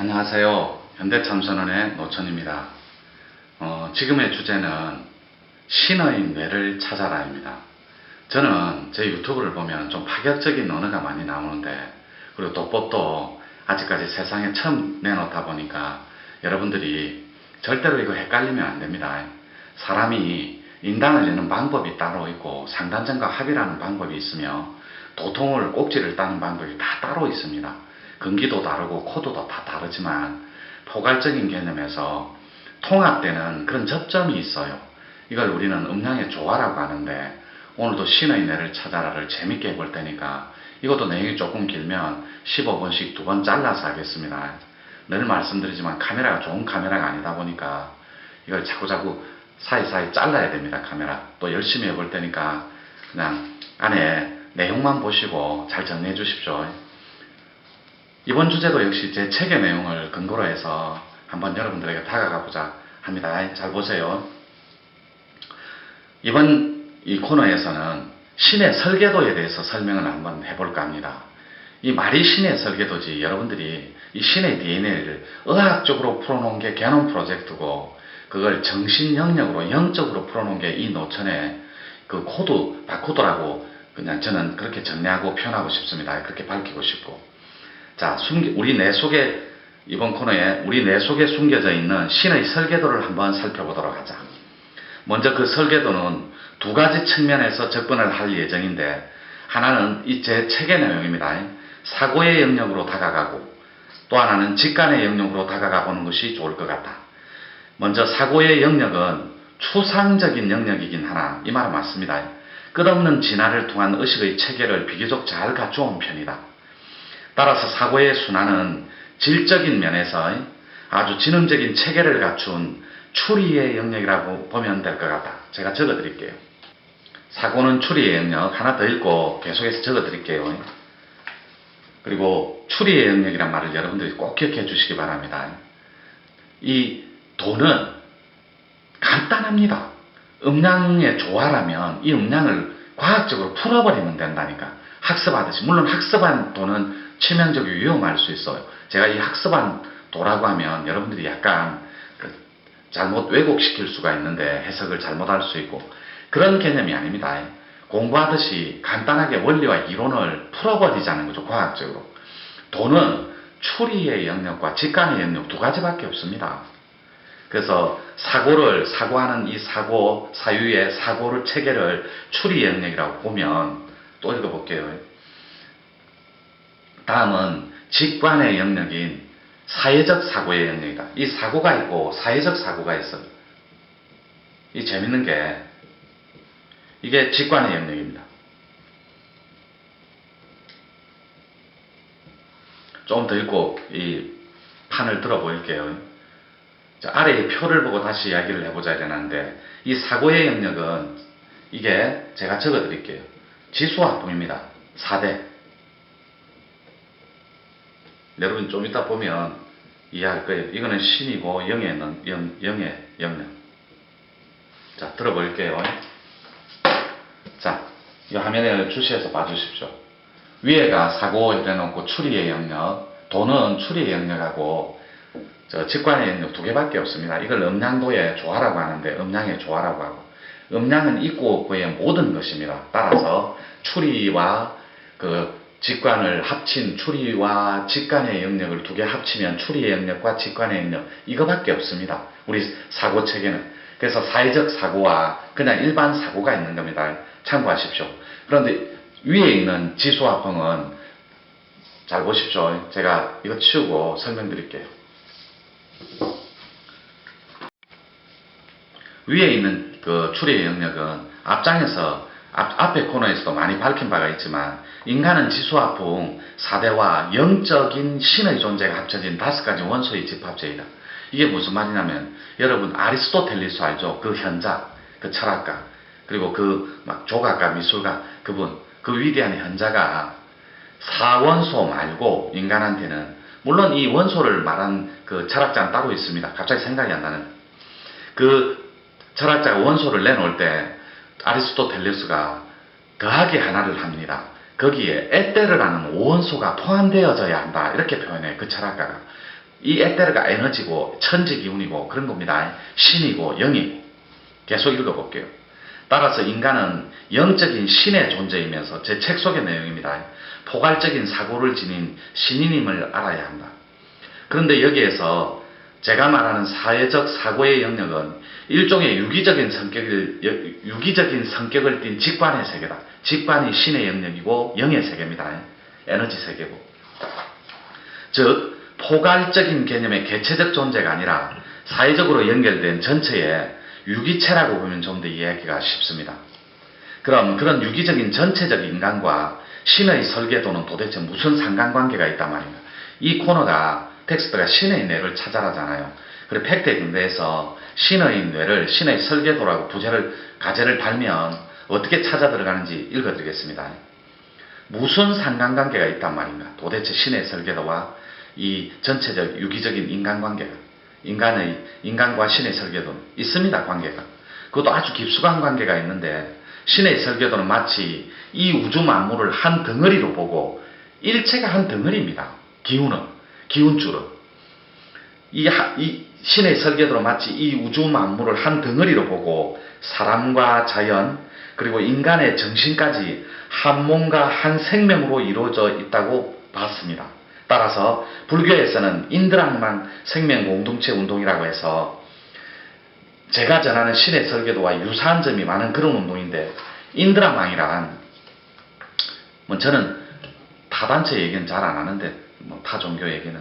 안녕하세요. 현대참선원의 노천입니다. 어, 지금의 주제는 신의 뇌를 찾아라입니다. 저는 제 유튜브를 보면 좀 파격적인 언어가 많이 나오는데 그리고 도법도 아직까지 세상에 처음 내놓다 보니까 여러분들이 절대로 이거 헷갈리면 안 됩니다. 사람이 인당을 내는 방법이 따로 있고 상단전과 합의라는 방법이 있으며 도통을 꼭지를 따는 방법이 다 따로 있습니다. 근기도 다르고 코드도 다 다르지만 포괄적인 개념에서 통합되는 그런 접점이 있어요. 이걸 우리는 음량의 조화라고 하는데 오늘도 신의 뇌를 찾아라를 재밌게 해볼 테니까 이것도 내용이 조금 길면 15분씩 두 번 잘라서 하겠습니다. 늘 말씀드리지만 카메라가 좋은 카메라가 아니다 보니까 이걸 자꾸자꾸 사이사이 잘라야 됩니다. 카메라. 또 열심히 해볼 테니까 그냥 안에 내용만 보시고 잘 정리해 주십시오. 이번 주제도 역시 제 책의 내용을 근거로 해서 한번 여러분들에게 다가가 보자 합니다. 잘 보세요. 이번 이 코너에서는 신의 설계도에 대해서 설명을 한번 해볼까 합니다. 이 말이 신의 설계도지 여러분들이 이 신의 DNA를 의학적으로 풀어놓은 게 개놈 프로젝트고 그걸 정신 영역으로 영적으로 풀어놓은 게 이 노천의 그 코드 바코드라고 그냥 저는 그렇게 정리하고 표현하고 싶습니다. 그렇게 밝히고 싶고 자 숨기, 우리 뇌 속에 이번 코너에 우리 뇌 속에 숨겨져 있는 신의 설계도를 한번 살펴보도록 하자. 먼저 그 설계도는 두 가지 측면에서 접근을 할 예정인데 하나는 이 제 책의 내용입니다. 사고의 영역으로 다가가고 또 하나는 직관의 영역으로 다가가 보는 것이 좋을 것 같다. 먼저 사고의 영역은 추상적인 영역이긴 하나 이 말은 맞습니다. 끝없는 진화를 통한 의식의 체계를 비교적 잘 갖추어 온 편이다. 따라서 사고의 순환은 질적인 면에서 아주 지능적인 체계를 갖춘 추리의 영역이라고 보면 될 것 같다. 제가 적어 드릴게요. 사고는 추리의 영역 하나 더 읽고 계속해서 적어 드릴게요. 그리고 추리의 영역이란 말을 여러분들이 꼭 기억해 주시기 바랍니다. 이 돈은 간단합니다. 음량의 조화라면 이 음량을 과학적으로 풀어버리면 된다니까. 학습하듯이. 물론 학습한 돈은 치명적이고 위험할 수 있어요. 제가 이 학습한 도라고 하면 여러분들이 약간 그 잘못 왜곡시킬 수가 있는데 해석을 잘못할 수 있고 그런 개념이 아닙니다. 공부하듯이 간단하게 원리와 이론을 풀어버리자는 거죠. 과학적으로. 돈은 추리의 영역과 직관의 영역 두 가지밖에 없습니다. 그래서 사고를 사고하는 이 사고 사유의 사고를 체계를 추리 영역이라고 보면 또 읽어볼게요. 다음은 직관의 영역인 사회적 사고의 영역이다. 이 사고가 있고 사회적 사고가 있어요. 이 재밌는 게 이게 직관의 영역입니다. 조금 더 읽고 이 판을 들어 보일게요. 자, 아래의 표를 보고 다시 이야기를 해보자 이러는데 이 사고의 영역은 이게 제가 적어 드릴게요. 지수학품입니다. 4대. 여러분 좀 이따 보면 이해할 거예요. 이거는 신이고 영의, 영, 영, 영의 영역. 자, 들어볼게요. 자, 이 화면에 주시해서 봐주십시오. 위에가 사고 이래놓고 추리의 영역, 돈은 추리의 영역하고 저 직관의 영역 두 개밖에 없습니다. 이걸 음량도의 조화라고 하는데 음량의 조화라고 하고 음량은 있고 없고의 모든 것입니다. 따라서 추리와 그 직관을 합친 추리와 직관의 영역을 두 개 합치면 추리의 영역과 직관의 영역 이거밖에 없습니다. 우리 사고 체계는 그래서 사회적 사고와 그냥 일반 사고가 있는 겁니다. 참고하십시오. 그런데 위에 있는 지수화펑은 잘 보십시오. 제가 이거 치우고 설명드릴게요. 위에 있는 그 추리의 영역은 앞장에서 앞, 앞에 코너에서도 많이 밝힌 바가 있지만 인간은 지수화풍 4대와 영적인 신의 존재가 합쳐진 다섯 가지 원소의 집합체이다. 이게 무슨 말이냐면 여러분 아리스토텔리스 알죠? 그 현자, 그 철학가 그리고 그 막 조각가, 미술가 그분 그 위대한 현자가 사원소 말고 인간한테는 물론 이 원소를 말한 그 철학자는 따로 있습니다. 갑자기 생각이 안 나는 그 철학자가 원소를 내놓을 때 아리스토텔레스가 더하기 하나를 합니다. 거기에 에테르라는 원소가 포함되어져야 한다. 이렇게 표현해 그 철학가가. 이 에테르가 에너지고 천지 기운이고 그런 겁니다. 신이고 영이 계속 읽어볼게요. 따라서 인간은 영적인 신의 존재이면서 제 책 속의 내용입니다. 포괄적인 사고를 지닌 신인임을 알아야 한다. 그런데 여기에서 제가 말하는 사회적 사고의 영역은 일종의 유기적인 성격을 여- 유기적인 성격을 띤 직관의 세계다. 직관이 신의 영역이고 영의 세계입니다. 에너지 세계고. 즉 포괄적인 개념의 개체적 존재가 아니라 사회적으로 연결된 전체의 유기체라고 보면 좀 더 이해하기가 쉽습니다. 그럼 그런 유기적인 전체적 인간과 신의 설계도는 도대체 무슨 상관관계가 있단 말입니까? 이 코너가 텍스트가 신의 뇌를 찾아라잖아요. 그리고 팩트에 근거해서 신의 뇌를 신의 설계도라고 부제를 가제를 달면 어떻게 찾아 들어가는지 읽어드리겠습니다. 무슨 상관관계가 있단 말인가? 도대체 신의 설계도와 이 전체적 유기적인 인간관계가 인간의 인간과 신의 설계도는 있습니다. 관계가 그것도 아주 깊숙한 관계가 있는데 신의 설계도는 마치 이 우주 만물을 한 덩어리로 보고 일체가 한 덩어리입니다. 기운은 기운줄은 이, 하- 이 신의 설계도로 마치 이 우주 만물을 한 덩어리로 보고 사람과 자연 그리고 인간의 정신까지 한 몸과 한 생명으로 이루어져 있다고 봤습니다. 따라서 불교에서는 인드랑만 생명 공동체 운동이라고 해서 제가 전하는 신의 설계도와 유사한 점이 많은 그런 운동인데 인드라망이란 뭐 저는 타단체 얘기는 잘 안 하는데 뭐 타 종교 얘기는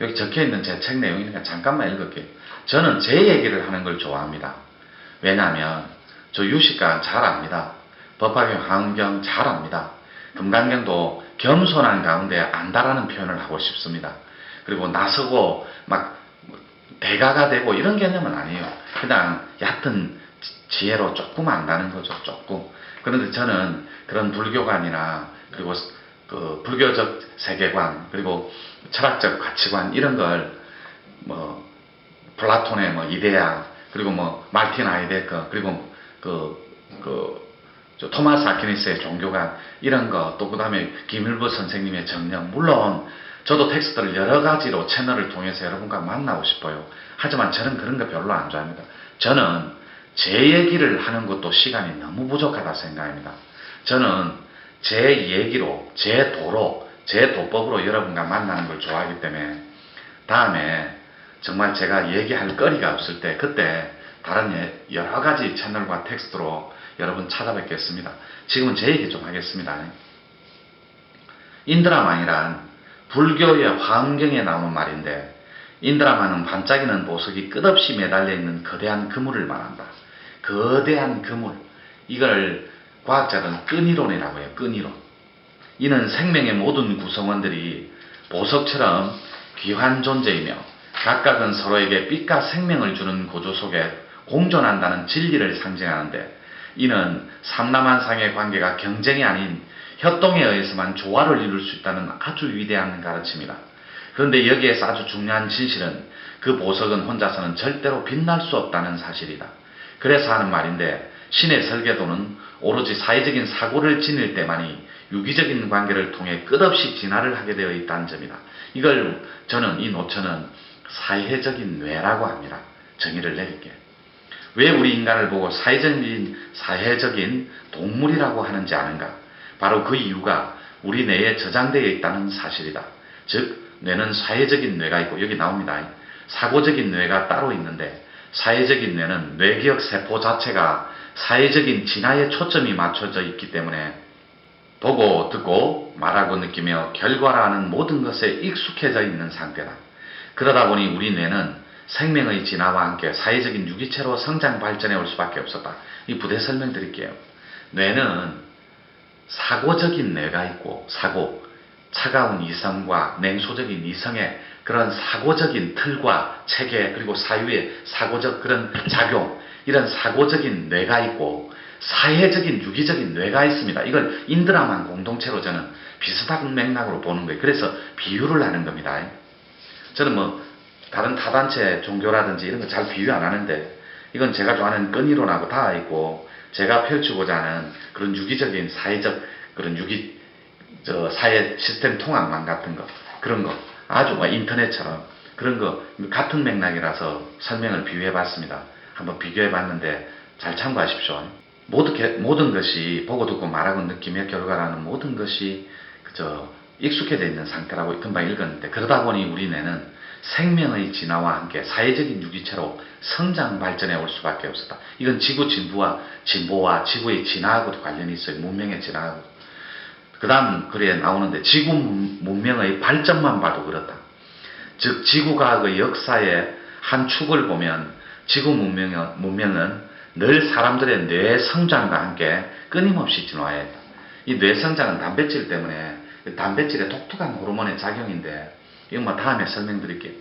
여기 적혀 있는 제 책 내용이니까 잠깐만 읽을게요. 저는 제 얘기를 하는 걸 좋아합니다. 왜냐하면 저 유식관 잘 압니다. 법화경, 한경 잘 압니다. 금강경도 겸손한 가운데 안다라는 표현을 하고 싶습니다. 그리고 나서고 막 대가가 되고 이런 개념은 아니에요. 그냥 얕은 지- 지혜로 조금 안다는 거죠. 조금. 그런데 저는 그런 불교관이나 그리고 그 불교적 세계관 그리고 철학적 가치관 이런 걸 뭐 플라톤의 뭐 이데아 그리고 뭐 말틴 아이데크 그리고 그그 저 토마스 아퀴니스의 종교관 이런 거 또 그다음에 김일부 선생님의 정령 물론 저도 텍스트를 여러 가지로 채널을 통해서 여러분과 만나고 싶어요. 하지만 저는 그런 거 별로 안 좋아합니다. 저는 제 얘기를 하는 것도 시간이 너무 부족하다 생각합니다. 저는 제 얘기로, 제 도로, 제 도법으로 여러분과 만나는 걸 좋아하기 때문에 다음에 정말 제가 얘기할 거리가 없을 때 그때 다른 예- 여러 가지 채널과 텍스트로 여러분 찾아뵙겠습니다. 지금은 제 얘기 좀 하겠습니다. 인드라만이란 불교의 환경에 나오는 말인데 인드라만은 반짝이는 보석이 끝없이 매달려 있는 거대한 그물을 말한다. 거대한 그물. 이걸 과학자들은 끈이론이라고 해요. 끈이론. 이는 생명의 모든 구성원들이 보석처럼 귀한 존재이며 각각은 서로에게 빛과 생명을 주는 구조 속에 공존한다는 진리를 상징하는데 이는 삼남한상의 관계가 경쟁이 아닌 협동에 의해서만 조화를 이룰 수 있다는 아주 위대한 가르침이다. 그런데 여기에서 아주 중요한 진실은 그 보석은 혼자서는 절대로 빛날 수 없다는 사실이다. 그래서 하는 말인데 신의 설계도는 오로지 사회적인 사고를 지닐 때만이 유기적인 관계를 통해 끝없이 진화를 하게 되어 있다는 점이다. 이걸 저는 이 노천은 사회적인 뇌라고 합니다. 정의를 내릴게. 왜 우리 인간을 보고 사회적인 사회적인 동물이라고 하는지 아는가? 바로 그 이유가 우리 뇌에 저장되어 있다는 사실이다. 즉 뇌는 사회적인 뇌가 있고 여기 나옵니다. 사고적인 뇌가 따로 있는데 사회적인 뇌는 뇌기억 세포 자체가 사회적인 진화에 초점이 맞춰져 있기 때문에 보고 듣고 말하고 느끼며 결과라는 모든 것에 익숙해져 있는 상태다. 그러다 보니 우리 뇌는 생명의 진화와 함께 사회적인 유기체로 성장 발전해 올 수밖에 없었다. 이 부대 설명드릴게요. 뇌는 사고적인 뇌가 있고 사고, 차가운 이성과 냉소적인 이성의 그런 사고적인 틀과 체계 그리고 사유의 사고적 그런 작용 이런 사고적인 뇌가 있고 사회적인 유기적인 뇌가 있습니다. 이걸 인드라만 공동체로 저는 비슷한 맥락으로 보는 거예요. 그래서 비유를 하는 겁니다. 저는 뭐 다른 타단체 종교라든지 이런 거 잘 비유 안 하는데 이건 제가 좋아하는 끈이론하고 닿아 있고 제가 펼치고자 하는 그런 유기적인 사회적 그런 유기 저 사회 시스템 통합망 같은 거 그런 거 아주 뭐 인터넷처럼 그런 거 같은 맥락이라서 설명을 비교해 봤습니다. 한번 비교해 봤는데 잘 참고하십시오. 모든, 게- 모든 것이 보고 듣고 말하고 느낌의 결과라는 모든 것이 그저 익숙해져 있는 상태라고 금방 읽었는데 그러다 보니 우리 뇌는 생명의 진화와 함께 사회적인 유기체로 성장 발전해 올 수밖에 없었다. 이건 지구 진부와 진보와 지구의 진화하고도 관련이 있어요. 문명의 진화하고. 그 다음 글에 나오는데 지구 문- 문명의 발전만 봐도 그렇다. 즉 지구과학의 역사의 한 축을 보면 지구 문명은, 문명은 늘 사람들의 뇌 성장과 함께 끊임없이 진화했다. 이 뇌 성장은 단백질 때문에 단백질의 독특한 호르몬의 작용인데 이건 뭐 다음에 설명드릴게요.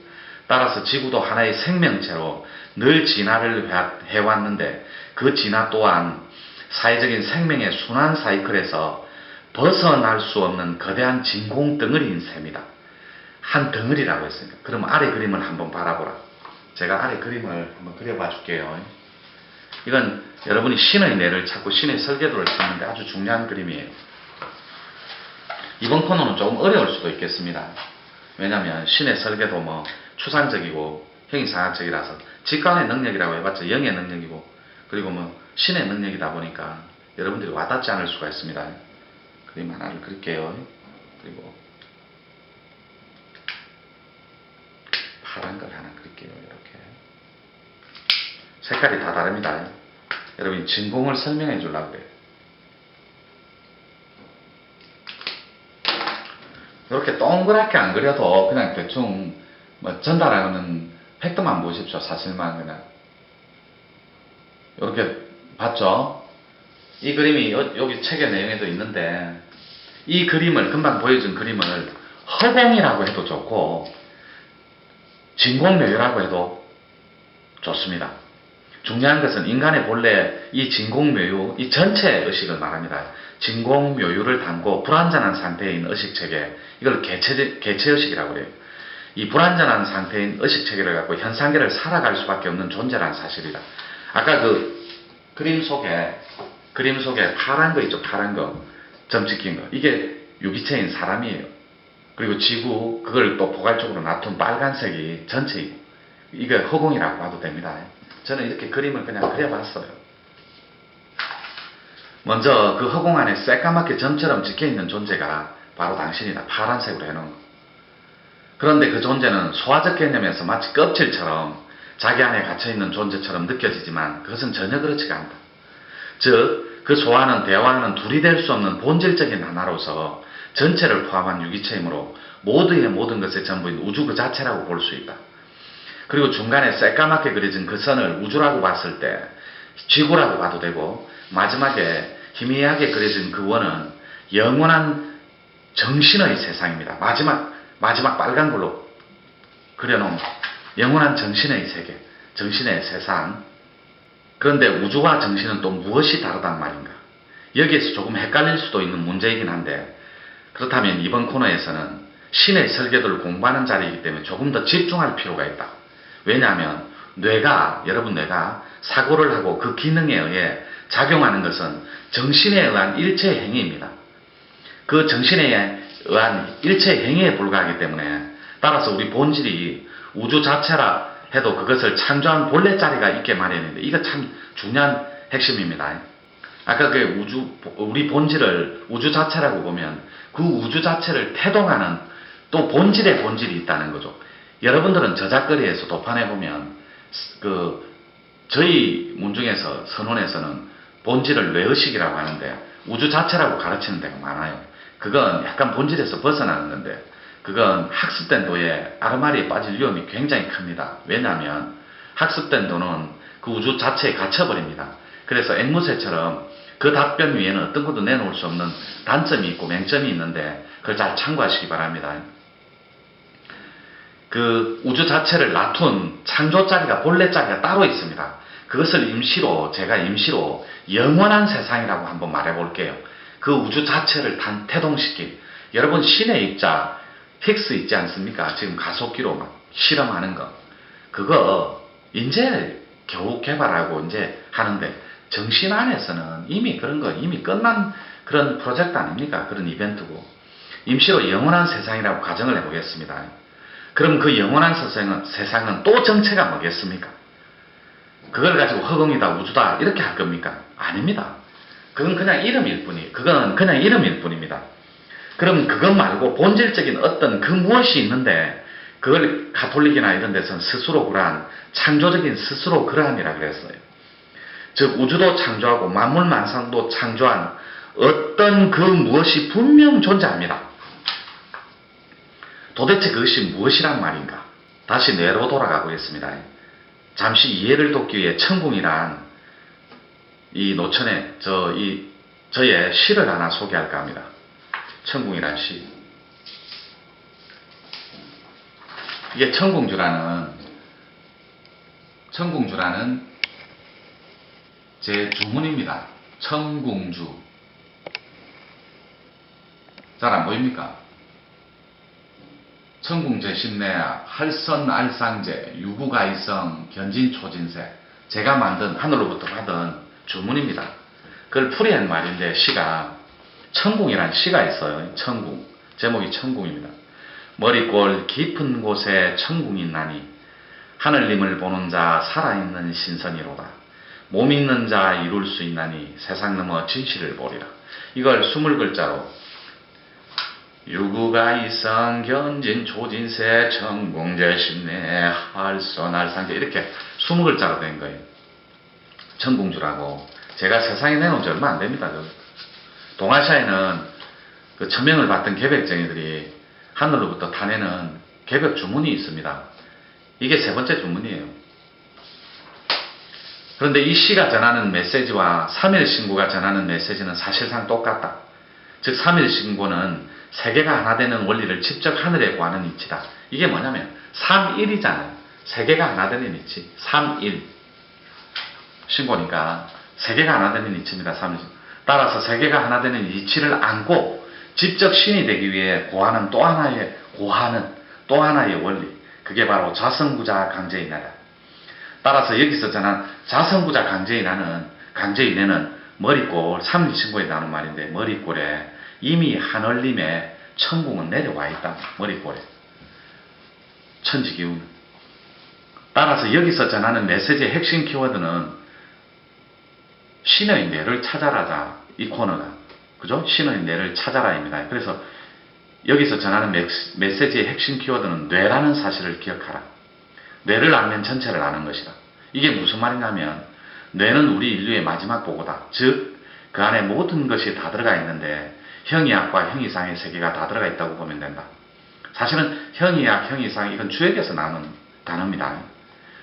따라서 지구도 하나의 생명체로 늘 진화를 해- 해왔는데 그 진화 또한 사회적인 생명의 순환 사이클에서 벗어날 수 없는 거대한 진공 덩어리인 셈이다. 한 덩어리라고 했습니다. 그럼 아래 그림을 한번 바라보라. 제가 아래 그림을 한번 그려봐 줄게요. 이건 여러분이 신의 뇌를 찾고 신의 설계도를 찾는데 아주 중요한 그림이에요. 이번 코너는 조금 어려울 수도 있겠습니다. 왜냐하면 신의 설계도 뭐 추상적이고 형이상학적이라서 직관의 능력이라고 해봤자 영의 능력이고 그리고 뭐 신의 능력이다 보니까 여러분들이 와닿지 않을 수가 있습니다. 그림 하나를 그릴게요. 그리고 파란 걸 하나 그릴게요. 색깔이 다 다릅니다. 여러분 진공을 설명해 주려고 그래요. 이렇게 동그랗게 안 그려도 그냥 대충 뭐 전달하는 팩트만 보십시오. 사실만 그냥 이렇게 봤죠? 이 그림이 여- 여기 책의 내용에도 있는데 이 그림을 금방 보여준 그림을 허공이라고 해도 좋고 진공묘유라고 해도 좋습니다. 중요한 것은 인간의 본래 이 진공묘유, 이 전체 의식을 말합니다. 진공묘유를 담고 불완전한 상태인 의식체계, 이걸 개체, 개체의식이라고 해요. 이 불완전한 상태인 의식체계를 갖고 현상계를 살아갈 수밖에 없는 존재라는 사실이다. 아까 그 그림 속에, 그림 속에 파란 거 있죠, 파란 거. 점 찍힌 거. 이게 유기체인 사람이에요. 그리고 지구, 그걸 또 포괄적으로 놔둔 빨간색이 전체이고, 이게 허공이라고 봐도 됩니다. 저는 이렇게 그림을 그냥 그려봤어요. 먼저 그 허공 안에 새까맣게 점처럼 찍혀 있는 존재가 바로 당신이다. 파란색으로 해놓은 거. 그런데 그 존재는 소화적 개념에서 마치 껍질처럼 자기 안에 갇혀있는 존재처럼 느껴지지만 그것은 전혀 그렇지가 않다. 즉, 그 소화는 대화는 둘이 될 수 없는 본질적인 하나로서 전체를 포함한 유기체이므로 모두의 모든 것의 전부인 우주 그 자체라고 볼 수 있다. 그리고 중간에 새까맣게 그려진 그 선을 우주라고 봤을 때 지구라고 봐도 되고 마지막에 희미하게 그려진 그 원은 영원한 정신의 세상입니다. 마지막 마지막 빨간 걸로 그려놓은 영원한 정신의 세계, 정신의 세상. 그런데 우주와 정신은 또 무엇이 다르단 말인가? 여기에서 조금 헷갈릴 수도 있는 문제이긴 한데 그렇다면 이번 코너에서는 신의 설계도를 공부하는 자리이기 때문에 조금 더 집중할 필요가 있다. 왜냐하면 뇌가 여러분 뇌가 사고를 하고 그 기능에 의해 작용하는 것은 정신에 의한 일체 행위입니다. 그 정신에 의한 일체 행위에 불과하기 때문에 따라서 우리 본질이 우주 자체라 해도 그것을 창조한 본래 자리가 있게 마련인데 이거 참 중요한 핵심입니다. 아까 그 우주 우리 본질을 우주 자체라고 보면 그 우주 자체를 태동하는 또 본질의 본질이 있다는 거죠. 여러분들은 저작거리에서 도판해 보면 그 저희 문중에서 선원에서는 본질을 뇌의식이라고 하는데 우주 자체라고 가르치는 데가 많아요. 그건 약간 본질에서 벗어나는 건데 그건 학습된 도에 아르마리에 빠질 위험이 굉장히 큽니다. 왜냐하면 학습된 도는 그 우주 자체에 갇혀버립니다. 그래서 앵무새처럼 그 답변 위에는 어떤 것도 내놓을 수 없는 단점이 있고 맹점이 있는데 그걸 잘 참고하시기 바랍니다. 그 우주 자체를 놔둔 창조 자리가 본래 자리가 따로 있습니다. 그것을 임시로 제가 임시로 영원한 세상이라고 한번 말해 볼게요. 그 우주 자체를 단 태동시킨 여러분 신의 입자 힉스 있지 않습니까? 지금 가속기로 막 실험하는 거 그거 이제 겨우 개발하고 이제 하는데 정신 안에서는 이미 그런 거 이미 끝난 그런 프로젝트 아닙니까? 그런 이벤트고 임시로 영원한 세상이라고 가정을 해보겠습니다. 그럼 그 영원한 세상은, 세상은 또 정체가 뭐겠습니까? 그걸 가지고 허공이다, 우주다, 이렇게 할 겁니까? 아닙니다. 그건 그냥 이름일 뿐이, 그건 그냥 이름일 뿐입니다. 그럼 그것 말고 본질적인 어떤 그 무엇이 있는데, 그걸 가톨릭이나 이런 데서는 스스로 그러한, 창조적인 스스로 그러함이라 그랬어요. 즉, 우주도 창조하고 만물 만상도 창조한 어떤 그 무엇이 분명 존재합니다. 도대체 그것이 무엇이란 말인가? 다시 뇌로 돌아가고 있습니다. 잠시 이해를 돕기 위해 천궁이란 이 노천에 저 이 저의 시를 하나 소개할까 합니다. 천궁이란 시. 이게 천궁주라는 천궁주라는 제 주문입니다. 천궁주. 잘 안 보입니까? 천궁제 신내야 할선 알상제 유구가이성 견진초진세 제가 만든 하늘로부터 받은 주문입니다. 그걸 풀이한 말인데 시가 천궁이란 시가 있어요. 천궁 제목이 천궁입니다. 머리꼴 깊은 곳에 천궁이 있나니 하늘님을 보는 자 살아있는 신선이로다. 몸 있는 자 이룰 수 있나니 세상 넘어 진실을 보리라. 이걸 스물 글자로 유구가 이성 견진 조진세 천궁제신내 할선할상제 이렇게 20글자로 된 거예요. 천궁주라고 제가 세상에 내놓은 지 얼마 안 됩니다. 그 동아시아에는 그 천명을 받던 개백쟁이들이 하늘로부터 타내는 개백 주문이 있습니다. 이게 세 번째 주문이에요. 그런데 이 시가 전하는 메시지와 3일 신구가 전하는 메시지는 사실상 똑같다. 즉 3일 신구는 세계가 하나 되는 원리를 직접 하늘에 구하는 이치다. 이게 뭐냐면 3일이잖아요. 세계가 하나 되는 이치. 3일. 신고니까 세계가 하나 되는 이치입니다. 3일. 따라서 세계가 하나 되는 이치를 안고 직접 신이 되기 위해 구하는 또 하나의 구하는 또 하나의 원리. 그게 바로 자성구자 강제인하다. 따라서 여기서 전한 자성구자 강제인하는 강제인해는 머리꼴 3일 신고에 나오는 말인데 머리꼴에 이미 하늘님의 천궁은 내려와 있다. 머리꼴에. 천지 기운. 따라서 여기서 전하는 메시지의 핵심 키워드는 신의 뇌를 찾아라자. 이 코너가. 그죠? 신의 뇌를 찾아라입니다. 그래서 여기서 전하는 메시지의 핵심 키워드는 뇌라는 사실을 기억하라. 뇌를 알면 전체를 아는 것이다. 이게 무슨 말이냐면 뇌는 우리 인류의 마지막 보고다. 즉, 그 안에 모든 것이 다 들어가 있는데 형이학과 형이상의 세계가 다 들어가 있다고 보면 된다. 사실은 형이학, 형이상 이건 주역에서 나오는 단어입니다.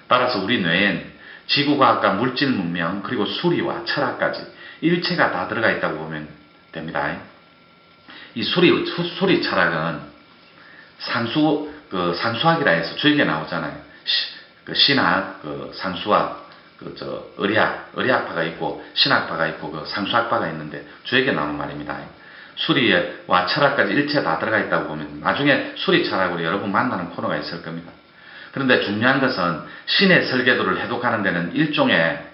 따라서 우리 뇌엔 지구과학과 물질 문명 그리고 수리와 철학까지 일체가 다 들어가 있다고 보면 됩니다. 이 수리 수, 수리 철학은 상수 그 상수학이라 해서 주역에 나오잖아요. 시, 그 신학, 그 상수학, 그 저 의리학, 의리학파가 있고 신학파가 있고 그 상수학파가 있는데 주역에 나오는 말입니다. 수리와 철학까지 일체 다 들어가 있다고 보면 나중에 수리 철학으로 여러분 만나는 코너가 있을 겁니다. 그런데 중요한 것은 신의 설계도를 해독하는 데는 일종의